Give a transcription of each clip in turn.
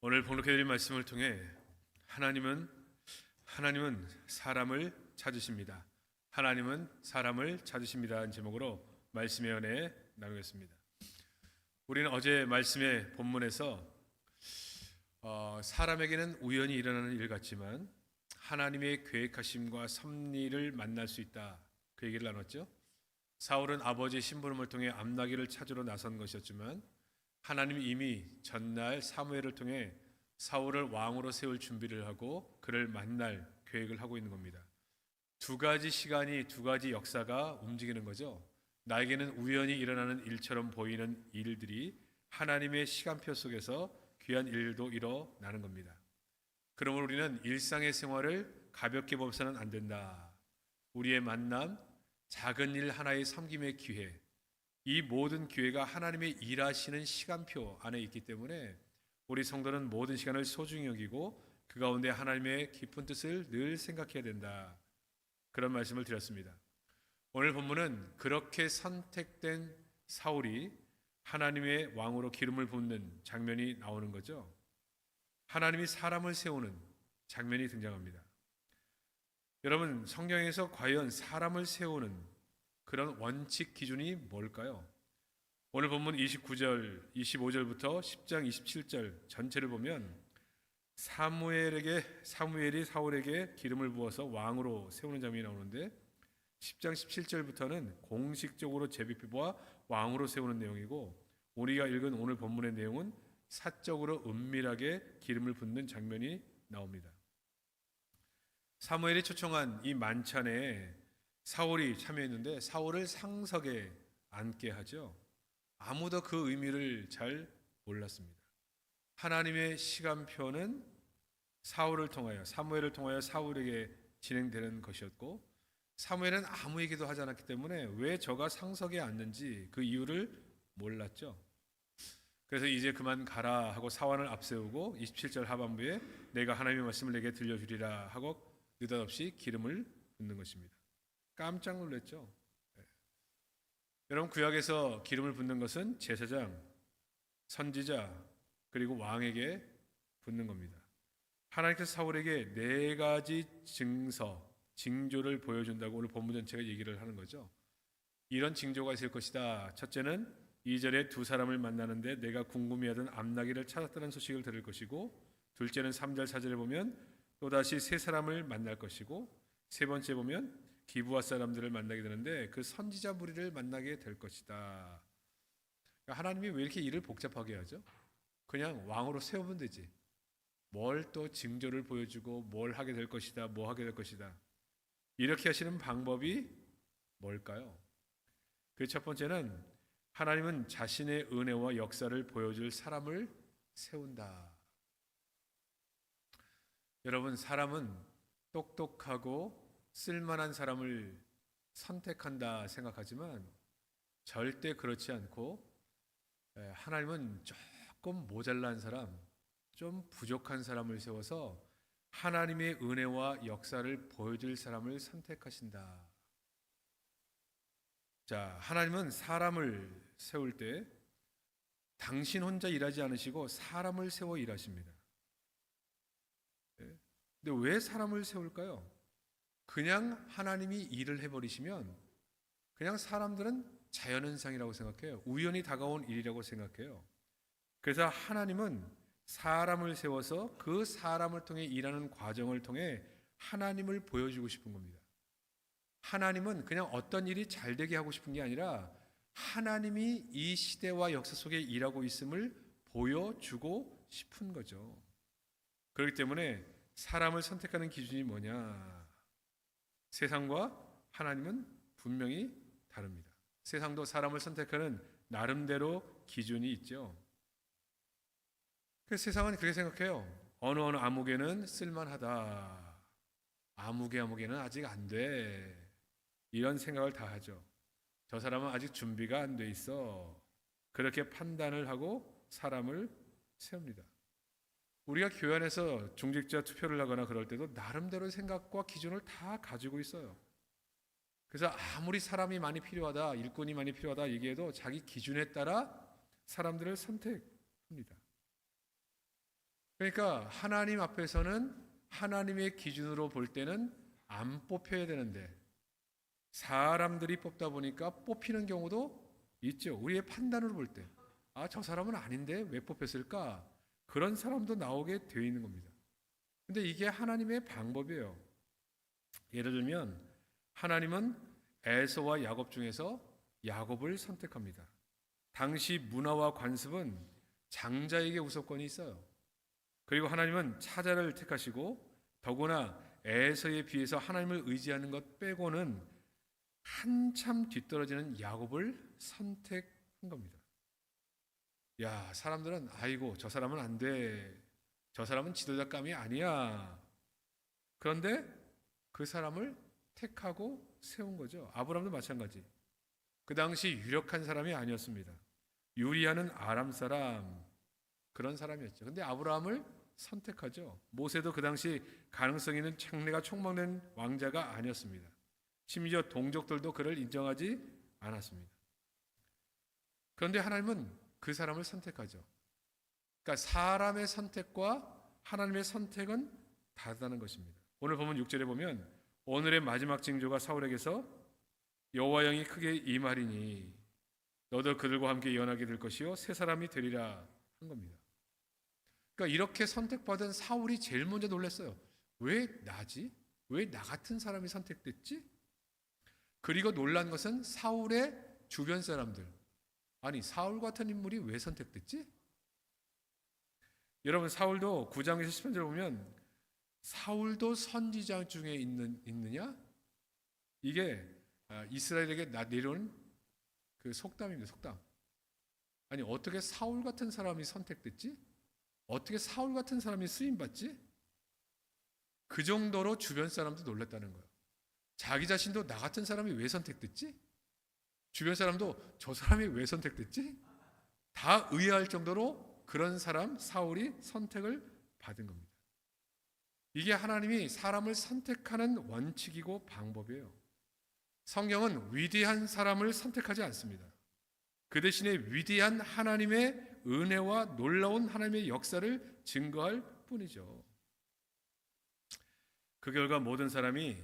오늘 봉독해드린 말씀을 통해 하나님은 하나님은 사람을 찾으십니다. 하나님은 사람을 찾으십니다는 제목으로 말씀의 은혜 나누겠습니다. 우리는 어제 말씀의 본문에서 어, 사람에게는 우연히 일어나는 일 같지만 하나님의 계획하심과 섭리를 만날 수 있다. 그 얘기를 나눴죠. 사울은 아버지의 심부름을 통해 암나기를 찾으러 나선 것이었지만 하나님이 이미 전날 사무엘을 통해 사울을 왕으로 세울 준비를 하고 그를 만날 계획을 하고 있는 겁니다. 두 가지 시간이 두 가지 역사가 움직이는 거죠. 나에게는 우연히 일어나는 일처럼 보이는 일들이 하나님의 시간표 속에서 귀한 일도 일어나는 겁니다. 그러므로 우리는 일상의 생활을 가볍게 보면서는 안 된다. 우리의 만남, 작은 일 하나의 섬김의 기회, 이 모든 기회가 하나님의 일하시는 시간표 안에 있기 때문에 우리 성도는 모든 시간을 소중히 여기고 그 가운데 하나님의 깊은 뜻을 늘 생각해야 된다. 그런 말씀을 드렸습니다. 오늘 본문은 그렇게 선택된 사울이 하나님의 왕으로 기름을 붓는 장면이 나오는 거죠. 하나님이 사람을 세우는 장면이 등장합니다. 여러분, 성경에서 과연 사람을 세우는 그런 원칙 기준이 뭘까요? 오늘 본문 29절, 25절부터 10장 27절 전체를 보면 사무엘에게 사무엘이 사울에게 기름을 부어서 왕으로 세우는 장면이 나오는데 10장 17절부터는 공식적으로 제비피보와 왕으로 세우는 내용이고 우리가 읽은 오늘 본문의 내용은 사적으로 은밀하게 기름을 붓는 장면이 나옵니다. 사무엘이 초청한 이 만찬에 사울이 참여했는데 사울을 상석에 앉게 하죠. 아무도 그 의미를 잘 몰랐습니다. 하나님의 시간표는 사울을 통하여 사무엘을 통하여 사울에게 진행되는 것이었고 사무엘은 아무 얘기도 하지 않았기 때문에 왜 저가 상석에 앉는지 그 이유를 몰랐죠. 그래서 이제 그만 가라 하고 사원을 앞세우고 27절 하반부에 내가 하나님의 말씀을 내게 들려주리라 하고 느닷없이 기름을 붓는 것입니다. 깜짝 놀랐죠. 네. 여러분 구약에서 기름을 붓는 것은 제사장, 선지자 그리고 왕에게 붓는 겁니다. 하나님께서 사울에게 네 가지 증서, 징조를 보여준다고 오늘 본문 전체가 얘기를 하는 거죠. 이런 징조가 있을 것이다. 첫째는 2절에 두 사람을 만나는데 내가 궁금해하던 암나기를 찾았다는 소식을 들을 것이고 둘째는 3절 4절에 보면 또다시 세 사람을 만날 것이고 세 번째 보면 기부와 사람들을 만나게 되는데 그 선지자 무리를 만나게 될 것이다. 그러니까 하나님이 왜 이렇게 일을 복잡하게 하죠? 그냥 왕으로 세우면 되지. 뭘 또 징조를 보여주고 뭘 하게 될 것이다, 뭐 하게 될 것이다. 이렇게 하시는 방법이 뭘까요? 그 첫 번째는 하나님은 자신의 은혜와 역사를 보여줄 사람을 세운다. 여러분, 사람은 똑똑하고 쓸만한 사람을 선택한다 생각하지만 절대 그렇지 않고 하나님은 조금 모자란 사람, 좀 부족한 사람을 세워서 하나님의 은혜와 역사를 보여줄 사람을 선택하신다. 자, 하나님은 사람을 세울 때 당신 혼자 일하지 않으시고 사람을 세워 일하십니다. 근데 왜 사람을 세울까요? 그냥 하나님이 일을 해버리시면 그냥 사람들은 자연현상이라고 생각해요. 우연히 다가온 일이라고 생각해요. 그래서 하나님은 사람을 세워서 그 사람을 통해 일하는 과정을 통해 하나님을 보여주고 싶은 겁니다. 하나님은 그냥 어떤 일이 잘 되게 하고 싶은 게 아니라 하나님이 이 시대와 역사 속에 일하고 있음을 보여주고 싶은 거죠. 그렇기 때문에 사람을 선택하는 기준이 뭐냐? 세상과 하나님은 분명히 다릅니다. 세상도 사람을 선택하는 나름대로 기준이 있죠. 그 세상은 그렇게 생각해요. 어느 어느 암흑에는 쓸만하다. 아무개 아무개는 아직 안 돼. 이런 생각을 다 하죠. 저 사람은 아직 준비가 안 돼 있어. 그렇게 판단을 하고 사람을 세웁니다. 우리가 교회 안에서 중직자 투표를 하거나 그럴 때도 나름대로 생각과 기준을 다 가지고 있어요. 그래서 아무리 사람이 많이 필요하다, 일꾼이 많이 필요하다 얘기해도 자기 기준에 따라 사람들을 선택합니다. 그러니까 하나님 앞에서는 하나님의 기준으로 볼 때는 안 뽑혀야 되는데 사람들이 뽑다 보니까 뽑히는 경우도 있죠. 우리의 판단으로 볼 때. 아, 저 사람은 아닌데 왜 뽑혔을까? 그런 사람도 나오게 되어 있는 겁니다. 근데 이게 하나님의 방법이에요. 예를 들면 하나님은 에서와 야곱 중에서 야곱을 선택합니다. 당시 문화와 관습은 장자에게 우선권이 있어요. 그리고 하나님은 차자를 택하시고 더구나 에서에 비해서 하나님을 의지하는 것 빼고는 한참 뒤떨어지는 야곱을 선택한 겁니다. 야, 사람들은 아이고 저 사람은 안 돼. 저 사람은 지도자감이 아니야. 그런데 그 사람을 택하고 세운 거죠. 아브라함도 마찬가지. 그 당시 유력한 사람이 아니었습니다. 유리하는 아람 사람 그런 사람이었죠. 근데 아브라함을 선택하죠. 모세도 그 당시 가능성 있는 창내가 촉망된 왕자가 아니었습니다. 심지어 동족들도 그를 인정하지 않았습니다. 그런데 하나님은 그 사람을 선택하죠. 그러니까 사람의 선택과 하나님의 선택은 다르다는 것입니다. 오늘 보면 6절에 보면 오늘의 마지막 징조가 사울에게서 여호와 영이 크게 이 말이니 너도 그들과 함께 연하게 될 것이요 새 사람이 되리라 한 겁니다. 그러니까 이렇게 선택받은 사울이 제일 먼저 놀랐어요. 왜 나지? 왜 나 같은 사람이 선택됐지? 그리고 놀란 것은 사울의 주변 사람들. 아니 사울 같은 인물이 왜 선택됐지? 여러분 사울도 9장에서 10편절 보면 사울도 선지자 중에 있는 있느냐? 이게 아, 이스라엘에게 나 내려온 그 속담입니다. 속담. 아니 어떻게 사울 같은 사람이 선택됐지? 어떻게 사울 같은 사람이 쓰임 받지? 그 정도로 주변 사람도 놀랐다는 거예요. 자기 자신도 나 같은 사람이 왜 선택됐지? 주변 사람도 저 사람이 왜 선택됐지? 다 의아할 정도로 그런 사람 사울이 선택을 받은 겁니다. 이게 하나님이 사람을 선택하는 원칙이고 방법이에요. 성경은 위대한 사람을 선택하지 않습니다. 그 대신에 위대한 하나님의 은혜와 놀라운 하나님의 역사를 증거할 뿐이죠. 그 결과 모든 사람이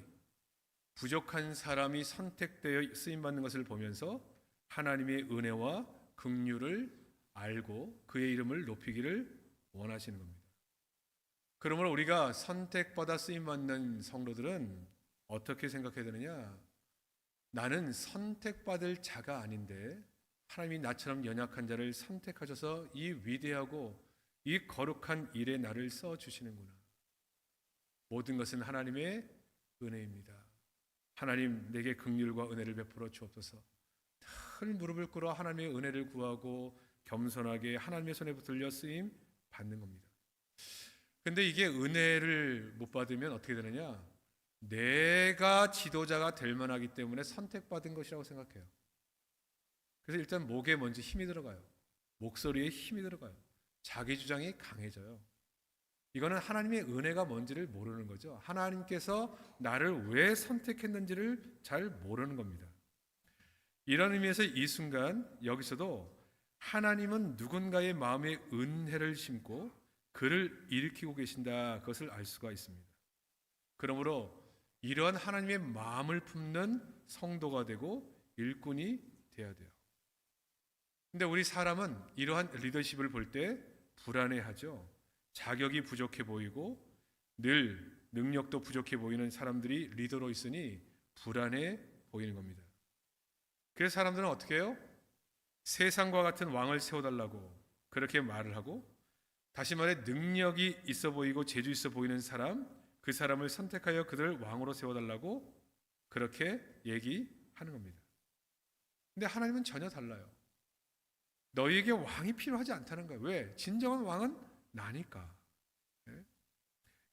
부족한 사람이 선택되어 쓰임 받는 것을 보면서 하나님의 은혜와 긍휼을 알고 그의 이름을 높이기를 원하시는 겁니다. 그러므로 우리가 선택받아 쓰임 받는 성도들은 어떻게 생각해야 되느냐? 나는 선택받을 자가 아닌데 하나님이 나처럼 연약한 자를 선택하셔서 이 위대하고 이 거룩한 일에 나를 써 주시는구나. 모든 것은 하나님의 은혜입니다. 하나님 내게 긍휼과 은혜를 베풀어 주옵소서. 늘 무릎을 꿇어 하나님의 은혜를 구하고 겸손하게 하나님의 손에 붙들려 쓰임 받는 겁니다. 근데 이게 은혜를 못 받으면 어떻게 되느냐? 내가 지도자가 될 만하기 때문에 선택받은 것이라고 생각해요. 그래서 일단 목에 먼저 힘이 들어가요. 목소리에 힘이 들어가요. 자기 주장이 강해져요. 이거는 하나님의 은혜가 뭔지를 모르는 거죠. 하나님께서 나를 왜 선택했는지를 잘 모르는 겁니다. 이런 의미에서 이 순간 여기서도 하나님은 누군가의 마음에 은혜를 심고 그를 일으키고 계신다 그것을 알 수가 있습니다. 그러므로 이러한 하나님의 마음을 품는 성도가 되고 일꾼이 되어야 돼요. 근데 우리 사람은 이러한 리더십을 볼 때 불안해하죠. 자격이 부족해 보이고 늘 능력도 부족해 보이는 사람들이 리더로 있으니 불안해 보이는 겁니다. 그래서 사람들은 어떻게 해요? 세상과 같은 왕을 세워달라고 그렇게 말을 하고 다시 말해 능력이 있어 보이고 재주 있어 보이는 사람 그 사람을 선택하여 그들을 왕으로 세워달라고 그렇게 얘기하는 겁니다. 근데 하나님은 전혀 달라요. 너희에게 왕이 필요하지 않다는 거예요. 왜? 진정한 왕은 나니까. 예?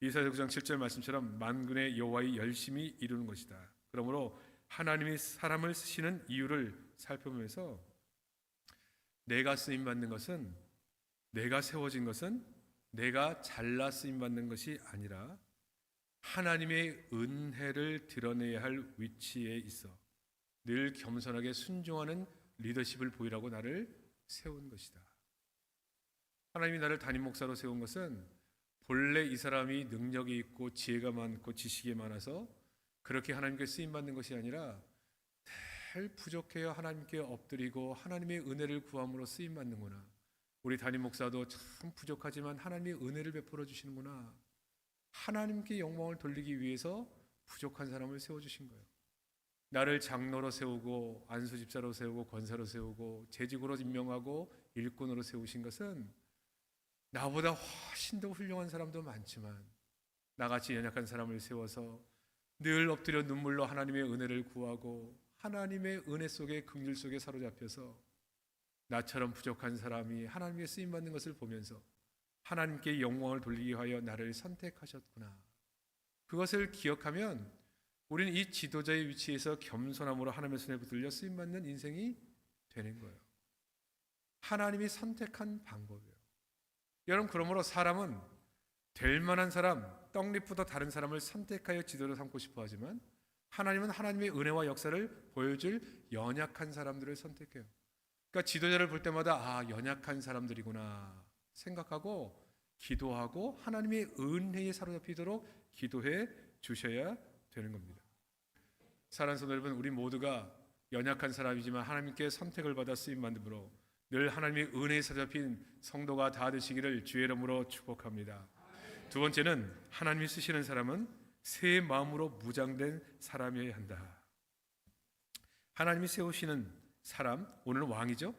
이사야 9장 7절 말씀처럼 만군의 여호와의 열심히 이루는 것이다. 그러므로 하나님이 사람을 쓰시는 이유를 살펴보면서 내가 쓰임 받는 것은 내가 세워진 것은 내가 잘나 쓰임 받는 것이 아니라 하나님의 은혜를 드러내야 할 위치에 있어 늘 겸손하게 순종하는 리더십을 보이라고 나를 세운 것이다. 하나님이 나를 담임 목사로 세운 것은 본래 이 사람이 능력이 있고 지혜가 많고 지식이 많아서 그렇게 하나님께 쓰임 받는 것이 아니라 늘 부족해요 하나님께 엎드리고 하나님의 은혜를 구함으로 쓰임 받는구나. 우리 담임 목사도 참 부족하지만 하나님의 은혜를 베풀어 주시는구나. 하나님께 영광을 돌리기 위해서 부족한 사람을 세워 주신 거예요. 나를 장로로 세우고 안수 집사로 세우고 권사로 세우고 재직으로 임명하고 일꾼으로 세우신 것은 나보다 훨씬 더 훌륭한 사람도 많지만 나같이 연약한 사람을 세워서 늘 엎드려 눈물로 하나님의 은혜를 구하고 하나님의 은혜 속에 긍휼 속에 사로잡혀서 나처럼 부족한 사람이 하나님의 쓰임 받는 것을 보면서 하나님께 영광을 돌리기 위하여 나를 선택하셨구나. 그것을 기억하면 우리는 이 지도자의 위치에서 겸손함으로 하나님의 손에 붙들려 쓰임 받는 인생이 되는 거예요. 하나님이 선택한 방법이에요. 여러분 그러므로 사람은 될 만한 사람, 떡잎보다 다른 사람을 선택하여 지도로 삼고 싶어 하지만 하나님은 하나님의 은혜와 역사를 보여줄 연약한 사람들을 선택해요. 그러니까 지도자를 볼 때마다 아 연약한 사람들이구나 생각하고 기도하고 하나님의 은혜에 사로잡히도록 기도해 주셔야 되는 겁니다. 사랑하는 여러분, 우리 모두가 연약한 사람이지만 하나님께 선택을 받아 쓰임 받음으로 늘 하나님의 은혜에 사로잡힌 성도가 다 되시기를 주의 이름으로 축복합니다. 두 번째는 하나님이 쓰시는 사람은 새 마음으로 무장된 사람이어야 한다. 하나님이 세우시는 사람, 오늘은 왕이죠.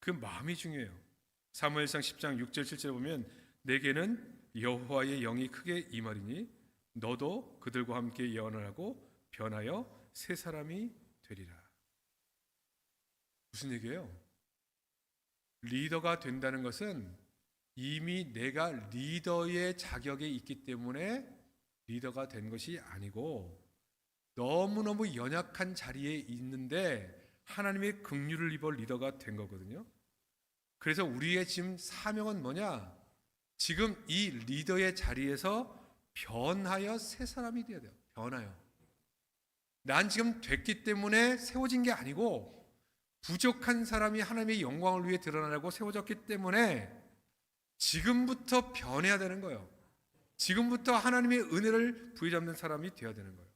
그 마음이 중요해요. 사무엘상 10장 6절 7절에 보면 내게는 여호와의 영이 크게 임하리니 너도 그들과 함께 예언을 하고 변하여 새 사람이 되리라. 무슨 얘기예요? 리더가 된다는 것은 이미 내가 리더의 자격에 있기 때문에 리더가 된 것이 아니고 너무너무 연약한 자리에 있는데 하나님의 긍휼을 입어 리더가 된 거거든요. 그래서 우리의 지금 사명은 뭐냐? 지금 이 리더의 자리에서 변하여 새 사람이 되어야 돼요. 변하여. 난 지금 됐기 때문에 세워진 게 아니고 부족한 사람이 하나님의 영광을 위해 드러나려고 세워졌기 때문에 지금부터 변해야 되는 거예요. 지금부터 하나님의 은혜를 부여잡는 사람이 되어야 되는 거예요.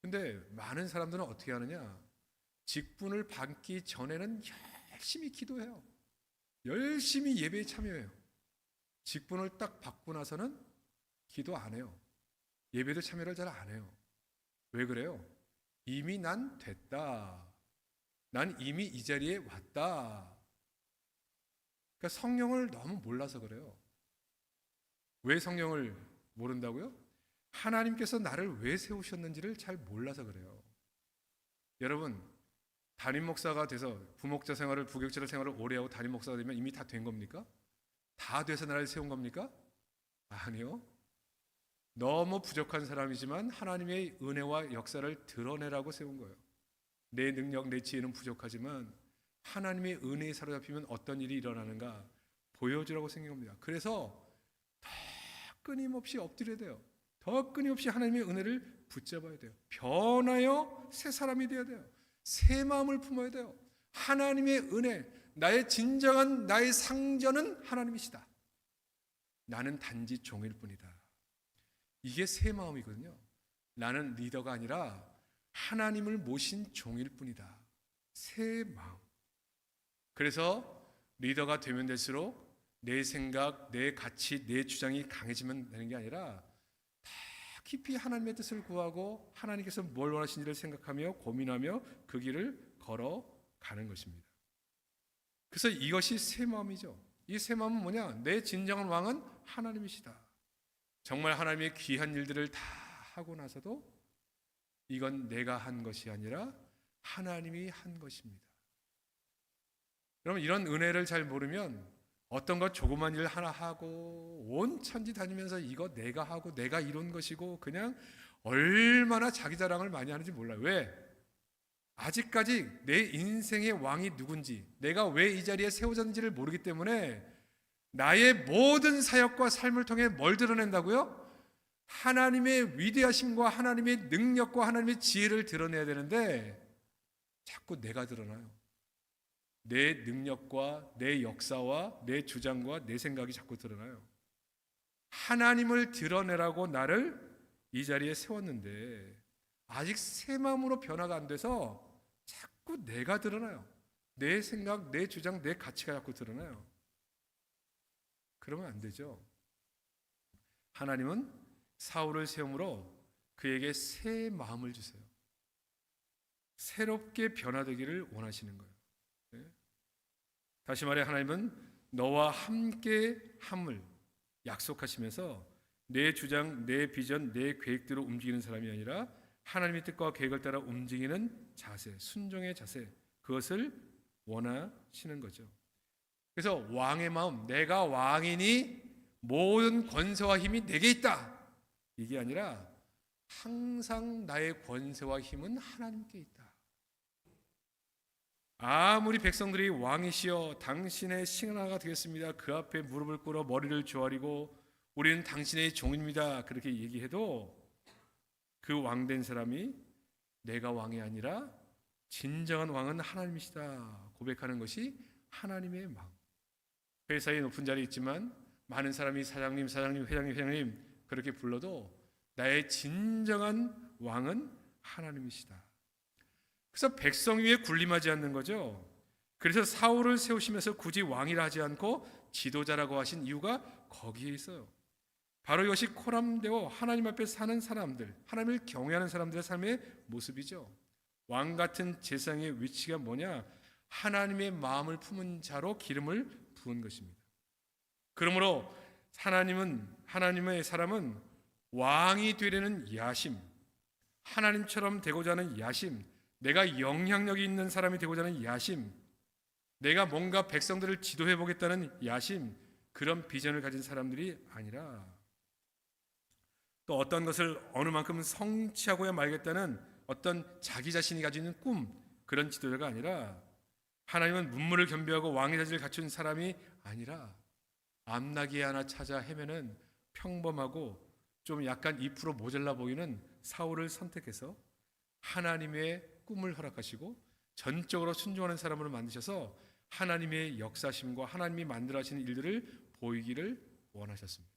근데 많은 사람들은 어떻게 하느냐? 직분을 받기 전에는 열심히 기도해요. 열심히 예배에 참여해요. 직분을 딱 받고 나서는 기도 안 해요. 예배도 참여를 잘 안 해요. 왜 그래요? 이미 난 됐다. 난 이미 이 자리에 왔다. 그러니까 성령을 너무 몰라서 그래요. 왜 성령을 모른다고요? 하나님께서 나를 왜 세우셨는지를 잘 몰라서 그래요. 여러분, 담임 목사가 돼서 부목자 생활을 부격자 생활을 오래 하고 담임 목사가 되면 이미 다 된 겁니까? 다 돼서 나를 세운 겁니까? 아니요. 너무 부족한 사람이지만 하나님의 은혜와 역사를 드러내라고 세운 거예요. 내 능력, 내 지혜는 부족하지만 하나님의 은혜에 사로잡히면 어떤 일이 일어나는가 보여주라고 생긴 겁니다. 그래서 더 끊임없이 엎드려야 돼요. 더 끊임없이 하나님의 은혜를 붙잡아야 돼요. 변하여 새 사람이 되어야 돼요. 새 마음을 품어야 돼요. 하나님의 은혜, 나의 진정한 나의 상전은 하나님이시다. 나는 단지 종일 뿐이다. 이게 새 마음이거든요. 나는 리더가 아니라 하나님을 모신 종일 뿐이다. 새 마음. 그래서 리더가 되면 될수록 내 생각, 내 가치, 내 주장이 강해지면 되는 게 아니라 다 깊이 하나님의 뜻을 구하고 하나님께서 뭘 원하시는지를 생각하며 고민하며 그 길을 걸어 가는 것입니다. 그래서 이것이 새 마음이죠. 이 새 마음은 뭐냐? 내 진정한 왕은 하나님이시다. 정말 하나님의 귀한 일들을 다 하고 나서도 이건 내가 한 것이 아니라 하나님이 한 것입니다. 여러분 이런 은혜를 잘 모르면 어떤 것 조그만 일 하나 하고 온 천지 다니면서 이거 내가 하고 내가 이룬 것이고 그냥 얼마나 자기 자랑을 많이 하는지 몰라요. 왜? 아직까지 내 인생의 왕이 누군지, 내가 왜 이 자리에 세워졌는지를 모르기 때문에 나의 모든 사역과 삶을 통해 뭘 드러낸다고요? 하나님의 위대하심과 하나님의 능력과 하나님의 지혜를 드러내야 되는데 자꾸 내가 드러나요. 내 능력과 내 역사와 내 주장과 내 생각이 자꾸 드러나요. 하나님을 드러내라고 나를 이 자리에 세웠는데 아직 새 마음으로 변화가 안 돼서 자꾸 내가 드러나요. 내 생각, 내 주장, 내 가치가 자꾸 드러나요. 그러면 안 되죠. 하나님은 사울을 세움으로 그에게 새 마음을 주세요. 새롭게 변화되기를 원하시는 거예요. 네? 다시 말해 하나님은 너와 함께 함을 약속하시면서 내 주장, 내 비전, 내 계획대로 움직이는 사람이 아니라 하나님의 뜻과 계획을 따라 움직이는 자세, 순종의 자세, 그것을 원하시는 거죠. 그래서 왕의 마음, 내가 왕이니 모든 권세와 힘이 내게 있다. 이게 아니라 항상 나의 권세와 힘은 하나님께 있다. 아무리 백성들이 왕이시여 당신의 신하가 되겠습니다. 그 앞에 무릎을 꿇어 머리를 조아리고 우리는 당신의 종입니다. 그렇게 얘기해도 그 왕된 사람이 내가 왕이 아니라 진정한 왕은 하나님이시다 고백하는 것이 하나님의 마음. 회사에 높은 자리에 있지만 많은 사람이 사장님, 사장님, 회장님, 회장님 그렇게 불러도 나의 진정한 왕은 하나님이시다. 그래서 백성 위에 군림하지 않는 거죠. 그래서 사울을 세우시면서 굳이 왕이라 하지 않고 지도자라고 하신 이유가 거기에 있어요. 바로 이것이 코람되어 하나님 앞에 사는 사람들, 하나님을 경외하는 사람들의 삶의 모습이죠. 왕 같은 재상의 위치가 뭐냐? 하나님의 마음을 품은 자로 기름을 부은 것입니다. 그러므로 하나님은 하나님의 사람은 왕이 되려는 야심, 하나님처럼 되고자 하는 야심, 내가 영향력이 있는 사람이 되고자 하는 야심, 내가 뭔가 백성들을 지도해 보겠다는 야심, 그런 비전을 가진 사람들이 아니라 또 어떤 것을 어느 만큼 성취하고야 말겠다는 어떤 자기 자신이 가지고 있는 꿈 그런 지도자가 아니라 하나님은 문물을 겸비하고 왕의 자질을 갖춘 사람이 아니라 암나기 하나 찾아 헤매는 평범하고 좀 약간 2% 모자라 보이는 사울을 선택해서 하나님의 꿈을 허락하시고 전적으로 순종하는 사람으로 만드셔서 하나님의 역사심과 하나님이 만들어 하시는 일들을 보이기를 원하셨습니다.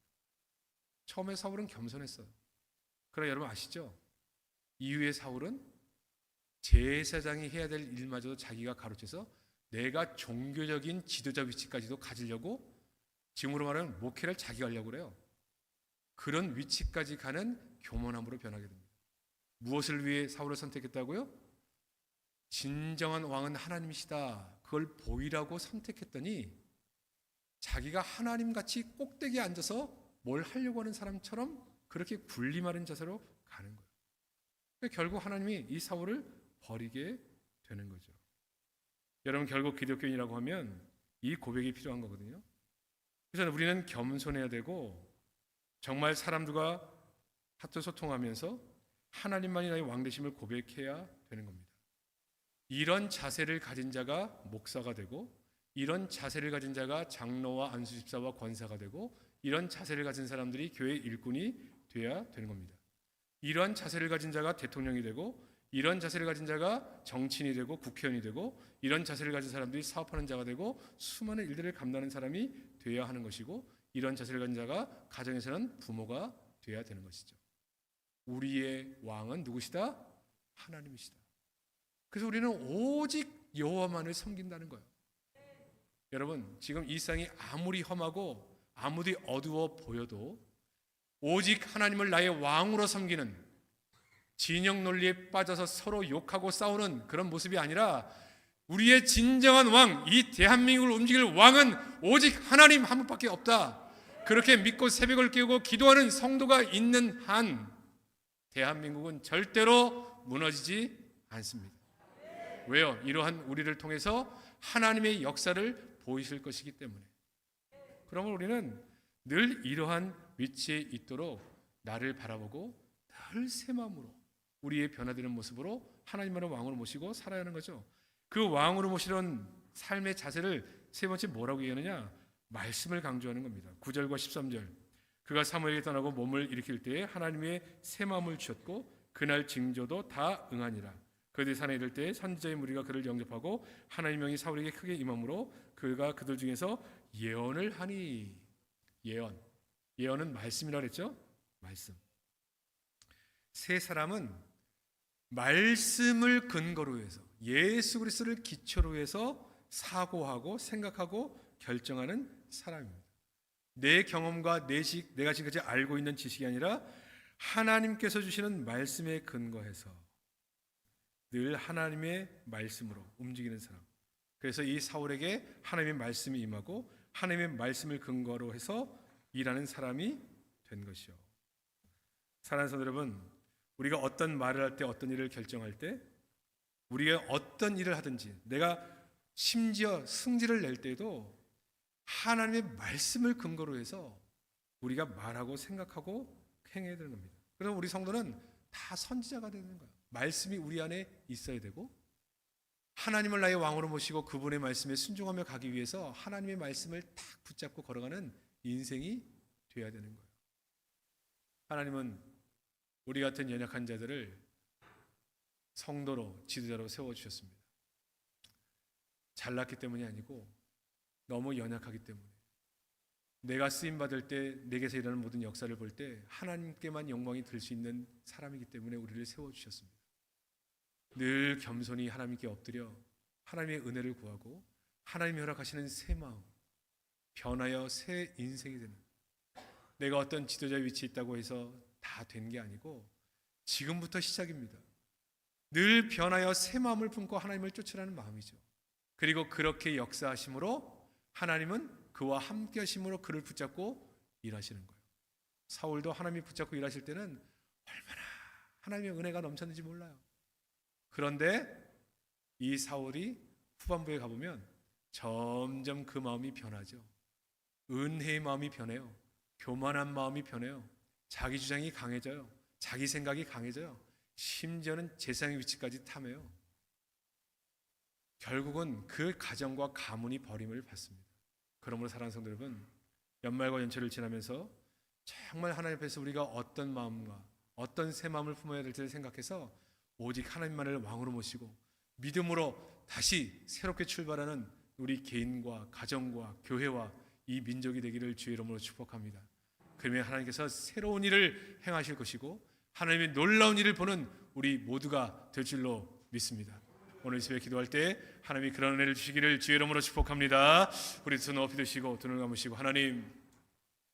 처음에 사울은 겸손했어요. 그러나 여러분 아시죠? 이후에 사울은 제사장이 해야 될 일마저도 자기가 가로채서 내가 종교적인 지도자 위치까지도 가지려고 지금으로 말하면 목회를 자기가 하려고 그래요. 그런 위치까지 가는 교만함으로 변하게 됩니다. 무엇을 위해 사울을 선택했다고요? 진정한 왕은 하나님이시다. 그걸 보이라고 선택했더니 자기가 하나님 같이 꼭대기에 앉아서 뭘 하려고 하는 사람처럼 그렇게 군림하는 자세로 가는 거예요. 그러니까 결국 하나님이 이 사울을 버리게 되는 거죠. 여러분 결국 기독교인이라고 하면 이 고백이 필요한 거거든요. 그래서 우리는 겸손해야 되고 정말 사람들과 하트 소통하면서 하나님만이 나의 왕되심을 고백해야 되는 겁니다. 이런 자세를 가진 자가 목사가 되고 이런 자세를 가진 자가 장로와 안수집사와 권사가 되고 이런 자세를 가진 사람들이 교회 일꾼이 돼야 되는 겁니다. 이런 자세를 가진 자가 대통령이 되고 이런 자세를 가진 자가 정치인이 되고 국회의원이 되고 이런 자세를 가진 사람들이 사업하는 자가 되고 수많은 일들을 감당하는 사람이 돼야 하는 것이고 이런 가진 자가 가정에서는 부모가 돼야 되는 것이죠. 우리의 왕은 누구시다? 하나님이시다. 그래서 우리는 오직 여호와만을 섬긴다는 거예요. 여러분, 지금 이 세상이 아무리 험하고 아무리 어두워 보여도 오직 하나님을 나의 왕으로 섬기는 진영 논리에 빠져서 서로 욕하고 싸우는 그런 모습이 아니라 우리의 진정한 왕, 이 대한민국을 움직일 왕은 오직 하나님 한 분밖에 없다. 그렇게 믿고 새벽을 깨우고 기도하는 성도가 있는 한 대한민국은 절대로 무너지지 않습니다. 왜요? 이러한 우리를 통해서 하나님의 역사를 보이실 것이기 때문에. 그러면 우리는 늘 이러한 위치에 있도록 나를 바라보고 늘 새 마음으로 우리의 변화되는 모습으로 하나님만을 왕으로 모시고 살아야 하는 거죠. 그 왕으로 모시는 삶의 자세를 세 번째 뭐라고 얘기하느냐? 말씀을 강조하는 겁니다. 9절과 13절. 그가 사무엘에게 떠나고 몸을 일으킬 때에 하나님의 새 마음을 주셨고 그날 징조도 다 응하니라. 그들이 산에 이를 때 선지자의 무리가 그를 영접하고 하나님 명이 사울에게 크게 임함으로 그가 그들 중에서 예언을 하니 예언 예언은 말씀이라 그랬죠? 말씀. 세 사람은 말씀을 근거로 해서 예수 그리스도를 기초로 해서 사고하고 생각하고 결정하는 사람입니다. 내 경험과 내 식, 내가 지금까지 알고 있는 지식이 아니라 하나님께서 주시는 말씀에 근거해서 늘 하나님의 말씀으로 움직이는 사람. 그래서 이 사울에게 하나님의 말씀이 임하고 하나님의 말씀을 근거로 해서 일하는 사람이 된 것이요. 사랑하는 성도 여러분, 우리가 어떤 말을 할 때 어떤 일을 결정할 때 우리가 어떤 일을 하든지 내가 심지어 승질을 낼 때도 하나님의 말씀을 근거로 해서 우리가 말하고 생각하고 행해야 되는 겁니다. 그럼 우리 성도는 다 선지자가 되는 거예요. 말씀이 우리 안에 있어야 되고 하나님을 나의 왕으로 모시고 그분의 말씀에 순종하며 가기 위해서 하나님의 말씀을 딱 붙잡고 걸어가는 인생이 되어야 되는 거예요. 하나님은 우리 같은 연약한 자들을 성도로 지도자로 세워 주셨습니다. 잘났기 때문이 아니고 너무 연약하기 때문에 내가 쓰임 받을 때 내게서 일하는 모든 역사를 볼 때 하나님께만 영광이 들 수 있는 사람이기 때문에 우리를 세워 주셨습니다. 늘 겸손히 하나님께 엎드려 하나님의 은혜를 구하고 하나님이 허락하시는 새 마음 변하여 새 인생이 되는 내가 어떤 지도자 위치에 있다고 해서 다 된 게 아니고 지금부터 시작입니다. 늘 변하여 새 마음을 품고 하나님을 쫓으라는 마음이죠. 그리고 그렇게 역사하심으로 하나님은 그와 함께 하심으로 그를 붙잡고 일하시는 거예요. 사울도 하나님이 붙잡고 일하실 때는 얼마나 하나님의 은혜가 넘쳤는지 몰라요. 그런데 이 사울이 후반부에 가보면 점점 그 마음이 변하죠. 은혜의 마음이 변해요. 교만한 마음이 변해요. 자기 주장이 강해져요. 자기 생각이 강해져요. 심지어는 재상의 위치까지 탐해요. 결국은 그 가정과 가문이 버림을 받습니다. 그러므로 사랑하는 성도 여러분, 연말과 연초를 지나면서 정말 하나님 앞에서 우리가 어떤 마음과 어떤 새 마음을 품어야 될지를 생각해서 오직 하나님만을 왕으로 모시고 믿음으로 다시 새롭게 출발하는 우리 개인과 가정과 교회와 이 민족이 되기를 주의 이름으로 축복합니다. 그러면 하나님께서 새로운 일을 행하실 것이고 하나님의 놀라운 일을 보는 우리 모두가 될 줄로 믿습니다. 오늘 집에 기도할 때 하나님이 그런 은혜를 주시기를 주의 이름으로 축복합니다. 우리 손 높이 드시고 눈을 감으시고 하나님